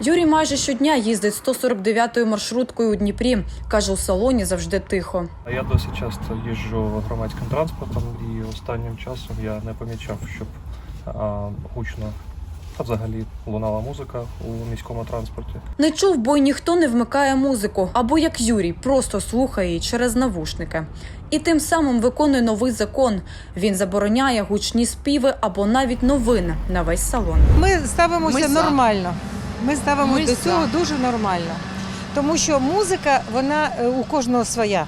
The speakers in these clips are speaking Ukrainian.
Юрій майже щодня їздить 149-ю маршруткою у Дніпрі. Каже, у салоні завжди тихо. А Я досить часто їжджу громадським транспортом і останнім часом я не помічав, щоб а, гучно а взагалі лунала музика у міському транспорті. Не чув, бо й ніхто не вмикає музику, або як Юрій, просто слухає її через навушники. І тим самим виконує новий закон. Він забороняє гучні співи або навіть новини на весь салон. Ми ставимося Ми нормально. Ми ставимо до цього дуже нормально. Тому що музика, вона е, у кожного своя.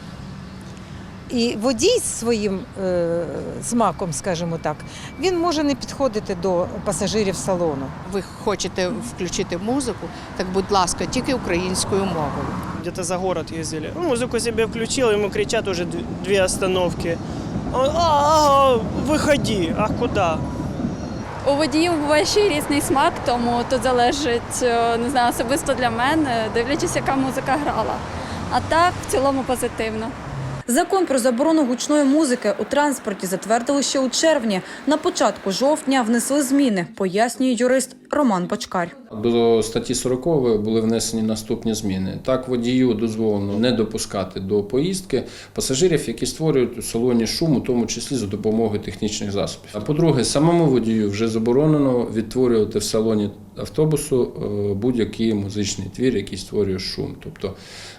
І водій з своїм е, смаком, скажімо так, він може не підходити до пасажирів салону. Ви хочете включити музику, так будь ласка, тільки українською мовою. где-то за город ездили. Ну, музыку себе включил, ему кричат уже д- две остановки. Он, а, а, выходи, а куда? У водіїв буває ще й різний смак, тому тут залежить е, не знаю, особисто для мене, дивлячись, яка музика грала. А так, в цілому позитивно. Закон про заборону гучної музики у транспорті затвердили ще у червні. На початку жовтня внесли зміни, пояснює юрист Роман Бочкар. До статті 40 були внесені наступні зміни. Так, водію дозволено не допускати до поїздки пасажирів, які створюють у салоні шум, у тому числі за допомогою технічних засобів. А по-друге, самому водію вже заборонено відтворювати в салоні автобусу е, будь-який музичний твір, який створює шум, тобто,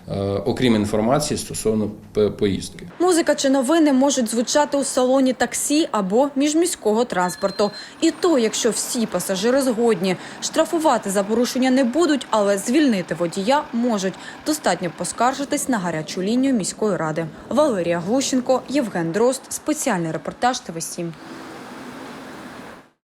е, окрім інформації стосовно поїздки. Музика чи новини можуть звучати у салоні таксі або міжміського транспорту. І то, якщо всі пасажири згодні, штрафувати за порушення не будуть, але звільнити водія можуть. Достатньо поскаржитись на гарячу лінію міської ради. Валерія Глущенко, Євген Дрозд. Спеціальний репортаж ТВ 7